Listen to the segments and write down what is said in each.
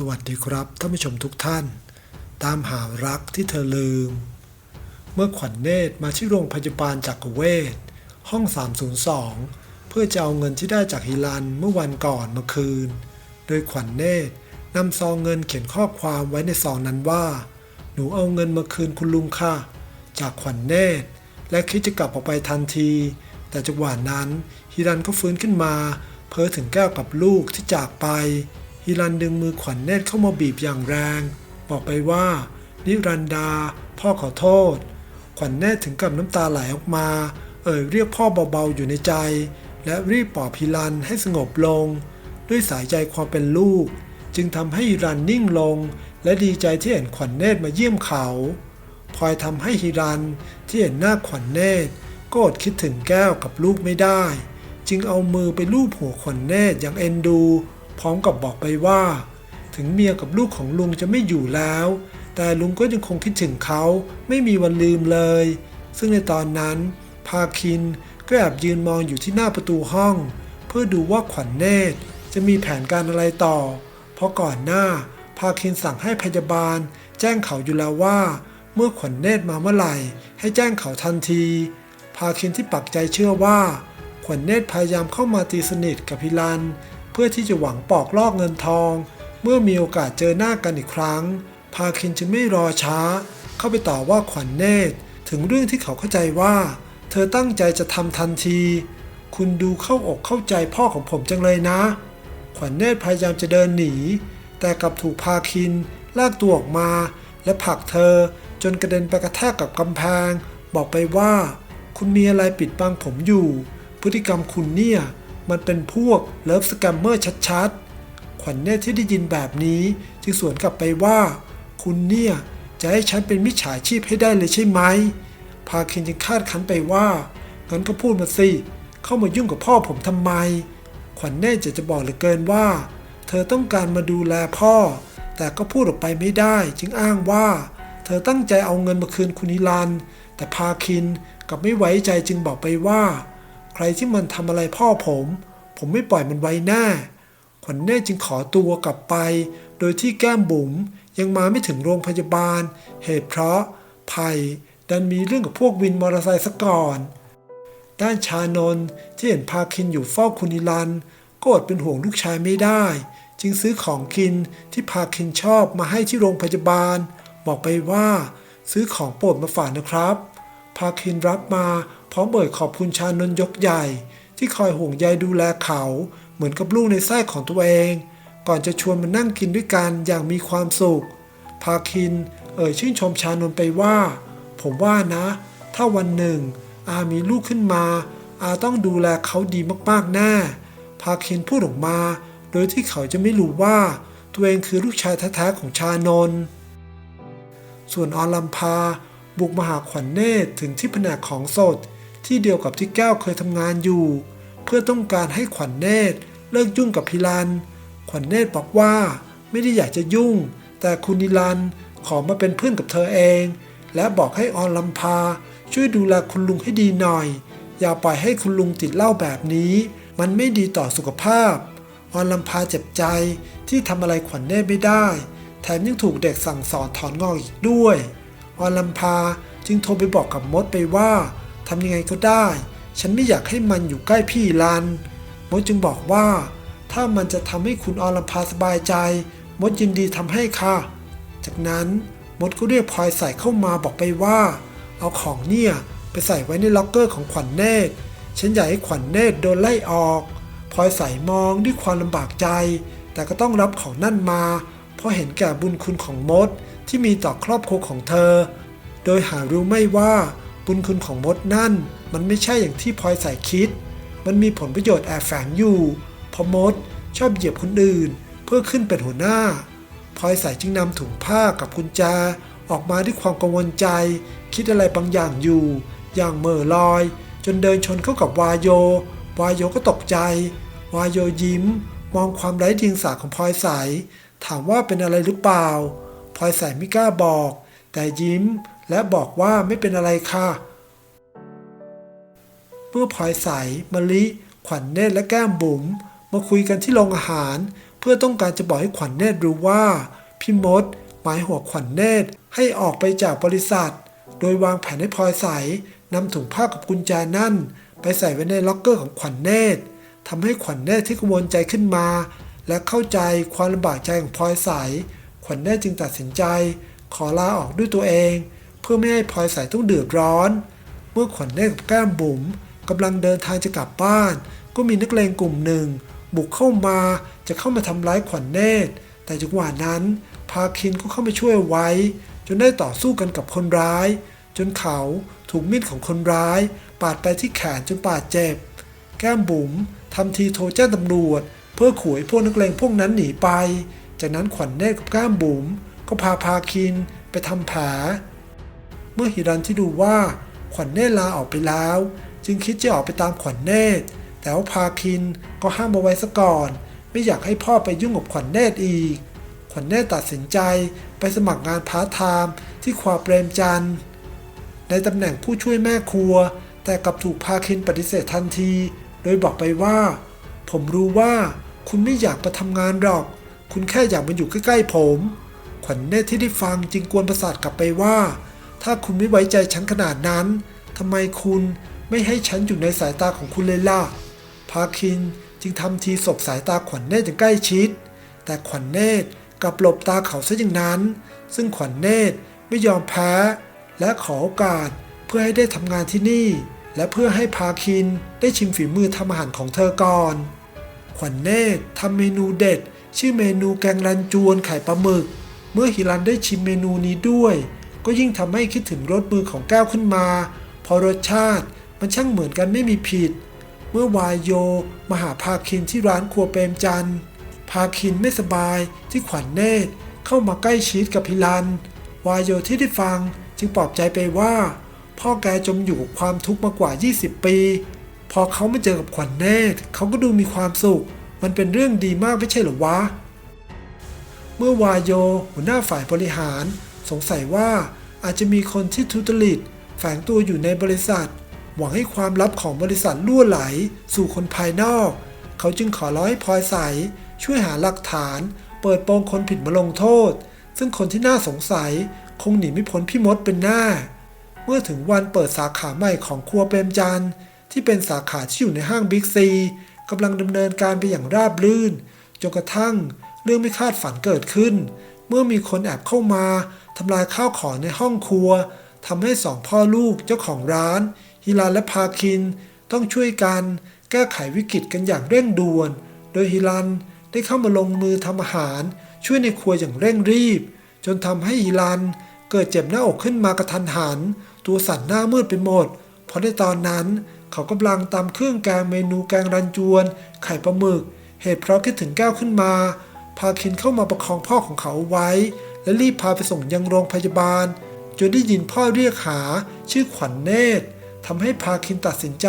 สวัสดีครับท่านผู้ชมทุกท่าน ตามหารักที่เธอลืม เมื่อขวัญเนตรมาที่โรงพยาบาลจักรเวชห้อง 302 เพื่อจะเอาเงินที่ได้จากฮิลันเมื่อวันก่อนมาคืน โดยขวัญเนตรนำซองเงินเขียนข้อความไว้ในซองนั้นว่า หนูเอาเงินมาคืนคุณลุงค่ะ จากขวัญเนตร และคิดจะกลับออกไปทันที แต่จังหวะนั้นฮิรันก็ฟื้นขึ้นมา เพ้อถึงแก้วกับลูกที่จากไป ฮิรันดึงมือขวัญเนตรเข้ามาบีบอย่างแรง บอกไปว่า นิรันดา พ่อขอโทษ ขวัญเนตรถึงกับน้ำตาไหลออกมา เอ่ยเรียกพ่อเบาๆอยู่ในใจ และรีบปลอบฮิรันให้สงบลง ด้วยสายใจความเป็นลูก จึงทำให้ฮิรันนิ่งลง และดีใจที่เห็นขวัญเนตรมาเยี่ยมเขาพลอยทำให้ฮิรันที่เห็นหน้าขวัญเนตรก็อดคิดถึงแก้วกับลูกไม่ได้ จึงเอามือไปลูบหัวขวัญเนตรอย่างเอ็นดู พร้อมกับบอกไปว่า ถึงเมียกับลูกของลุงจะไม่อยู่แล้ว แต่ลุงก็ยังคงคิดถึงเขาไม่มีวันลืมเลย ซึ่งในตอนนั้นพาคินก็แอบยืนมองอยู่ที่หน้าประตูห้อง เพื่อดูว่าขวัญเนตรจะมีแผนการอะไรต่อ เพราะก่อนหน้าพาคินสั่งให้พยาบาล แจ้งเขาอยู่แล้วว่า เมื่อขวัญเนตรมาเมื่อไหร่ ให้แจ้งเขาทันที พาคินที่ปักใจเชื่อว่า ขวัญเนตรพยายามเข้ามาตีสนิทกับพิลัน พื่อที่จะหวังปอกลอกเงินทอง เมื่อมีโอกาสเจอหน้ากันอีกครั้ง พาคินจึงไม่รอช้า เข้าไปต่อว่าขวัญเนตร ถึงเรื่องที่เขาเข้าใจว่า เธอตั้งใจจะทำทันที คุณดูเข้าอกเข้าใจพ่อของผมจังเลยนะ ขวัญเนตรพยายามจะเดินหนี แต่กลับถูกพาคินลากตัวออกมา และผลักเธอจนกระเด็นไปกระแทกกับกำแพง บอกไปว่า คุณมีอะไรปิดบังผมอยู่ พฤติกรรมคุณเนี่ย มันเป็นพวกเลิฟสแกมเมอร์ชัดๆ ขวัญเนตรที่ได้ยินแบบนี้ จึงสวนกลับไปว่า คุณเนี่ย จะให้ฉันเป็นมิจฉาชีพให้ได้เลยใช่ไหม พาคินจึงคาดคันไปว่างั้นก็พูดมาสิ เข้ามายุ่งกับพ่อผมทำไม ขวัญเนตรจะจะบอกเหลือเกินว่า เธอต้องการมาดูแลพ่อ แต่ก็พูดออกไปไม่ได้ จึงอ้างว่า เธอตั้งใจเอาเงินมาคืนคุณนิรันแต่พาคินกับไม่ไว้ใจจึงบอกไปว่า ใครที่มันทำอะไรพ่อผม ผมไม่ปล่อยมันไว้แน่ขวัญเนตรจึงขอตัวกลับไป โดยที่แก้มบุ๋มยังมาไม่ถึงโรงพยาบาล เหตุเพราะไผ่ดันมีเรื่องกับพวกวินมอเตอร์ไซค์ซะก่อน ด้านชานนที่เห็นพาคินอยู่เฝ้าคุณนิรันก็อดเป็นห่วงลูกชายไม่ได้ จึงซื้อของกินที่พาคินชอบมาให้ที่โรงพยาบาล บอกไปว่า ซื้อของโปรดมาฝากนะครับ พาคินรับมา พร้อมเอ่ยขอบคุณชานนยกใหญ่ ที่คอยห่วงใยดูแลเขา เหมือนกับลูกในไส้ของตัวเอง ก่อนจะชวนมานั่งกินด้วยกันอย่างมีความสุข พาคินเอ่ยชื่นชมชานนไปว่า ผมว่านะ ถ้าวันหนึ่ง อามีลูกขึ้นมา อาต้องดูแลเขาดีมากๆแน่พาคินพูดออกมา โดยที่เขาจะไม่รู้ว่า ตัวเองคือลูกชายแท้ๆของชานนส่วนอลัมพาบุกมาหาขวัญเนตรถึงที่แผนกของสด ที่เดียวกับที่แก้วเคยทำงานอยู่ เพื่อต้องการให้ขวัญเนตรเลิกยุ่งกับพิรัน ขวัญเนตรบอกว่าไม่ได้อยากจะยุ่ง แต่คุณนิรันขอมาเป็นเพื่อนกับเธอเอง และบอกให้ออลัมพา ช่วยดูแลคุณลุงให้ดีหน่อย อย่าปล่อยให้คุณลุงติดเหล้าแบบนี้ มันไม่ดีต่อสุขภาพ ออลัมพาเจ็บใจที่ทำอะไรขวัญเนตรไม่ได้ แถมยังถูกเด็กสั่งสอนถอนงอกอีกด้วย ออลัมพาจึงโทรไปบอกกับมดไปว่า ทำยังไงก็ได้ ฉันไม่อยากให้มันอยู่ใกล้พี่ลัน มดจึงบอกว่า ถ้ามันจะทำให้คุณอลัมพาสบายใจ มดยินดีทำให้ค่ะ จากนั้นมดก็เรียกพลอยใส่เข้ามาบอกไปว่า เอาของเนี่ยไปใส่ไว้ในล็อกเกอร์ของขวัญเนตร ฉันอยากให้ขวัญเนตรโดนไล่ออกพลอยใส่มองด้วยความลำบากใจ แต่ก็ต้องรับของนั่นมา เพราะเห็นแก่บุญคุณของมดที่มีต่อครอบครัวของเธอ โดยหารู้ไม่ว่า บุญคุณของมดนั่น มันไม่ใช่อย่างที่พลอยใส่คิด มันมีผลประโยชน์แอบแฝงอยู่เพราะมดชอบเหยียบคนอื่น เพื่อขึ้นเป็นหัวหน้าพลอยใส่จึงนำถุงผ้ากับกุญแจออกมาด้วยความกังวลใจ คิดอะไรบางอย่างอยู่ อย่างเหม่อลอย จนเดินชนเข้ากับวายโย วายโยก็ตกใจ วายโยยิ้ม มองความไร้เดียงสาของพลอยใสถามว่าเป็นอะไรหรือเปล่าพลอยใสไม่กล้าบอก แต่ยิ้ม และบอกว่าไม่เป็นอะไรค่ะ เมื่อพลอยใสมะลิ ขวัญเนตรและแก้มบุ๋มมาคุยกันที่โรงอาหาร เพื่อต้องการจะบอกให้ขวัญเนตรรู้ว่า พี่มดหมายหัวขวัญเนตรให้ออกไปจากบริษัท โดยวางแผนให้พลอยใสนำถุงผ้ากับกุญแจนั่น ไปใส่ไว้ในล็อกเกอร์ของขวัญเนตรทำให้ขวัญเนตรที่กังวลใจขึ้นมา และเข้าใจความลำบากใจของพลอยใส ขวัญเนตรจึงตัดสินใจ ขอลาออกด้วยตัวเอง พื่อไม่ให้พลอยใสต้องเดือดร้อน เมื่อขวัญเนตรกับแก้มบุ๋มกำลังเดินทางจะกลับบ้าน ก็มีนักเลงกลุ่มหนึ่ง บุกเข้ามาจะเข้ามาทำร้ายขวัญเนตร แต่จังหวะนั้น พาคินก็เข้ามาช่วยไว้ จนได้ต่อสู้กันกับคนร้าย จนเขาถูกมีดของคนร้าย ปาดไปที่แขนจนบาดเจ็บ แก้มบุ๋มทำทีโทรแจ้งตำรวจ เพื่อขู่ให้พวกนักเลงพวกนั้นหนีไป จากนั้นขวัญเนตรกับแก้มบุ๋มก็พาพาคินไปทำแผล เมื่อฮิรันที่ดูว่าขวัญเนตรลาออกไปแล้ว จึงคิดจะออกไปตามขวัญเนตร แต่ว่าพาคินก็ห้ามเอาไว้ซะก่อน ไม่อยากให้พ่อไปยุ่งกับขวัญเนตรอีก ขวัญเนตรตัดสินใจไปสมัครงานพาร์ทไทม์ที่ควาเปรมจันทร์ในตำแหน่งผู้ช่วยแม่ครัว แต่กลับถูกพาคินปฏิเสธทันที โดยบอกไปว่า ผมรู้ว่าคุณไม่อยากมาทำงานหรอก คุณแค่อยากมาอยู่ใกล้ๆผม ขวัญเนตรที่ได้ฟังจึงกวนประสาทกลับไปว่า ถ้าคุณไม่ไว้ใจฉันขนาดนั้นทำไมคุณไม่ให้ฉันอยู่ในสายตาของคุณเลยล่ะ พาคินจึงทำทีสบสายตาขวัญเนตรอย่างใกล้ชิด แต่ขวัญเนตรกลับหลบตาเขาซะอย่างนั้น ซึ่งขวัญเนตรไม่ยอมแพ้ และขอโอกาสเพื่อให้ได้ทำงานที่นี่ และเพื่อให้พาคินได้ชิมฝีมือทำอาหารของเธอก่อน ขวัญเนตรทำเมนูเด็ด ชื่อเมนูแกงรันจวนไข่ปลาหมึก เมื่อฮิรันได้ชิมเมนูนี้ด้วย ก็ยิ่งทำให้คิดถึงรสมือของแก้วขึ้นมา พอรสชาติมันช่างเหมือนกันไม่มีผิด เมื่อวายโยมาหาพาคินที่ร้านครัวเปรมจันทร์พาคินไม่สบายที่ขวัญเนตรเข้ามาใกล้ชิดกับพิรัน วายโยที่ได้ฟังจึงปลอบใจไปว่า พ่อแกจมอยู่กับความทุกข์มากว่า 20 ปี พอเขามาเจอกับขวัญเนตรเขาก็ดูมีความสุข มันเป็นเรื่องดีมากไม่ใช่หรอวะ เมื่อวายโยหัวหน้าฝ่ายบริหาร สงสัยว่าอาจจะมีคนที่ทุจริตแฝงตัวอยู่ในบริษัท หวังให้ความลับของบริษัทล่วไหล สู่คนภายนอก เขาจึงขอร้องให้พลอยใส ช่วยหาหลักฐาน เปิดโปงคนผิดมาลงโทษ ซึ่งคนที่น่าสงสัยคงหนีไม่พ้นพี่มดเป็นแน่เมื่อถึงวันเปิดสาขาใหม่ของครัวเปรมจันทร์ที่เป็นสาขาที่อยู่ในห้างบิ๊กซีกำลังดำเนินการไปอย่างราบรื่นจนกระทั่งเรื่องไม่คาดฝันเกิดขึ้น เมื่อมีคนแอบเข้ามา ทำลายข้าวของในห้องครัวทำให้สองพ่อลูกเจ้าของร้าน ฮิรันและพาคิน ต้องช่วยกัน แก้ไขวิกฤตกันอย่างเร่งด่วน โดยฮิรันได้เข้ามาลงมือทำอาหาร ช่วยในครัวอย่างเร่งรีบ จนทำให้ฮิรัน เกิดเจ็บหน้าอกขึ้นมากระทันหัน ตัวสั่นหน้ามืดไปหมด เพราะในตอนนั้น เขากำลังตำเครื่องแกงเมนูแกงรันจวน ไข่ปลาหมึก เหตุเพราะคิดถึงแก้วขึ้นมา พาคินเข้ามาประคองพ่อของเขาไว้ และรีบพาไปส่งยังโรงพยาบาล จนได้ยินพ่อเรียกหาชื่อขวัญเนตรทำให้พาคินตัดสินใจ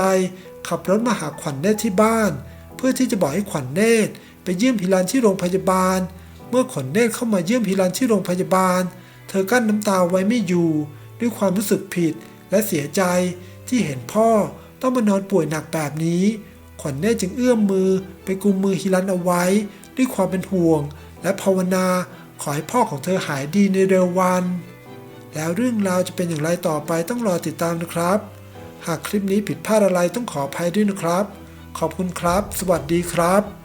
ขับรถมาหาขวัญเนตรที่บ้าน เพื่อที่จะบอกให้ขวัญเนตรไปเยี่ยมพิรันที่โรงพยาบาล เมื่อขวัญเนตรเข้ามาเยี่ยมพิรันที่โรงพยาบาล เธอกั้นน้ำตาไว้ไม่อยู่ ด้วยความรู้สึกผิดและเสียใจที่เห็นพ่อต้องมานอนป่วยหนักแบบนี้ ขวัญเนตรจึงเอื้อมมือไปกุมมือฮิรันเอาไว้ ด้วยความเป็นห่วง และภาวนา ขอให้พ่อของเธอหายดีในเร็ววัน แล้วเรื่องราวจะเป็นอย่างไรต่อไปต้องรอติดตามนะครับ หากคลิปนี้ผิดพลาดอะไรต้องขออภัยด้วยนะครับ ขอบคุณครับ สวัสดีครับ